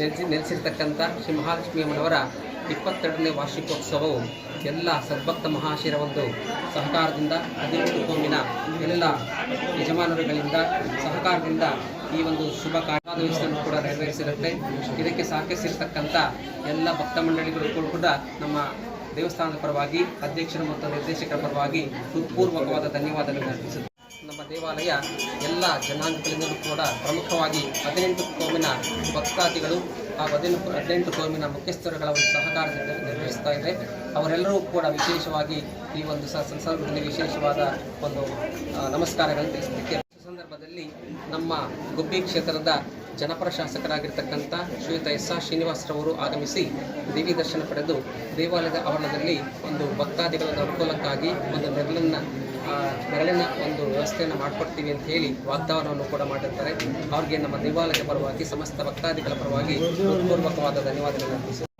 ನೆಲೆಸಿ ನೆಲೆಸಿರ್ತಕ್ಕಂಥ ಶ್ರೀ ಮಹಾಲಕ್ಷ್ಮಿ ಇಪ್ಪತ್ತೆರಡನೇ ವಾರ್ಷಿಕೋತ್ಸವವು ಎಲ್ಲ ಸದ್ಭಕ್ತ ಮಹಾಶಿರ ಒಂದು ಸಹಕಾರದಿಂದ ಹದಿನೆಂಟು ಕೋಮಿನ ಎಲ್ಲ ಯಜಮಾನರುಗಳಿಂದ ಸಹಕಾರದಿಂದ ಈ ಒಂದು ಶುಭ ಕಾರ್ಯವನ್ನು ಕೂಡ ನೆರವೇರಿಸಿರುತ್ತೆ. ಇದಕ್ಕೆ ಸಹಕರಿಸಿರ್ತಕ್ಕಂಥ ಎಲ್ಲ ಭಕ್ತ ಮಂಡಳಿಗಳು ಕೂಡ ನಮ್ಮ ದೇವಸ್ಥಾನದ ಪರವಾಗಿ, ಅಧ್ಯಕ್ಷರು ಮತ್ತು ನಿರ್ದೇಶಕರ ಪರವಾಗಿ ಹೃತ್ಪೂರ್ವಕವಾದ ಧನ್ಯವಾದಗಳನ್ನು ಅರ್ಪಿಸುತ್ತೇನೆ ನಮ್ಮ ದೇವಾಲಯ ಎಲ್ಲ ಜನಾಂಗಗಳಿಂದಲೂ ಕೂಡ ಪ್ರಮುಖವಾಗಿ ಹದಿನೆಂಟು ಕೋಮಿನ ಭಕ್ತಾದಿಗಳು ಹಾಗೂ ಹದಿನೆಂಟು ಹದಿನೆಂಟು ಕೋಮಿನ ಮುಖ್ಯಸ್ಥರುಗಳ ಒಂದು ಸಹಕಾರದಿಂದ ನಿರ್ವಹಿಸ್ತಾ ಇದೆ. ಅವರೆಲ್ಲರೂ ಕೂಡ ವಿಶೇಷವಾಗಿ ಈ ಒಂದು ಸಂದರ್ಭದಲ್ಲಿ ವಿಶೇಷವಾದ ಒಂದು ನಮಸ್ಕಾರಗಳನ್ನು ತಿಳಿಸಲಿಕ್ಕೆ ಸಂದರ್ಭದಲ್ಲಿ ನಮ್ಮ ಗುಬ್ಬಿ ಕ್ಷೇತ್ರದ ಜನಪರ ಶಾಸಕರಾಗಿರ್ತಕ್ಕಂಥ ಶ್ರೀಯುತ ಎಸ್ ಆರ್ ಶ್ರೀನಿವಾಸರವರು ಆಗಮಿಸಿ ದೇವಿ ದರ್ಶನ ಪಡೆದು ದೇವಾಲಯದ ಆವರಣದಲ್ಲಿ ಒಂದು ಭಕ್ತಾದಿಗಳ ಅನುಕೂಲಕ್ಕಾಗಿ ಒಂದು ನೆರಳನ್ನು ನೆರಳಿನ ಒಂದು ವ್ಯವಸ್ಥೆಯನ್ನು ಮಾಡಿಕೊಡ್ತೀವಿ ಅಂತ ಹೇಳಿ ವಾಗ್ದಾನವನ್ನು ಕೂಡ ಮಾಡಿರ್ತಾರೆ. ಅವ್ರಿಗೆ ನಮ್ಮ ದೇವಾಲಯದ ಪರವಾಗಿ, ಸಮಸ್ತ ಭಕ್ತಾದಿಗಳ ಪರವಾಗಿ ಪೂರ್ವಕವಾದ ಧನ್ಯವಾದಗಳನ್ನು ಅರ್ಪಿಸುತ್ತೇನೆ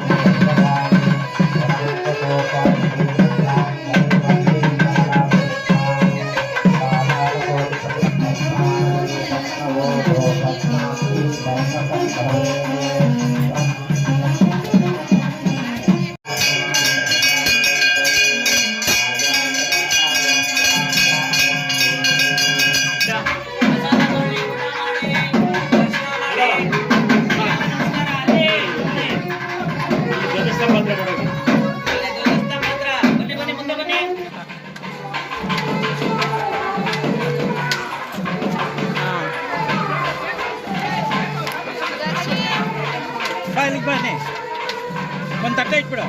Gracias. ಇಲ್ಲಿಗೆ ಬನ್ನಿ ಒಂದು ತಟ್ಟೆ ಇಟ್ಬಿಡು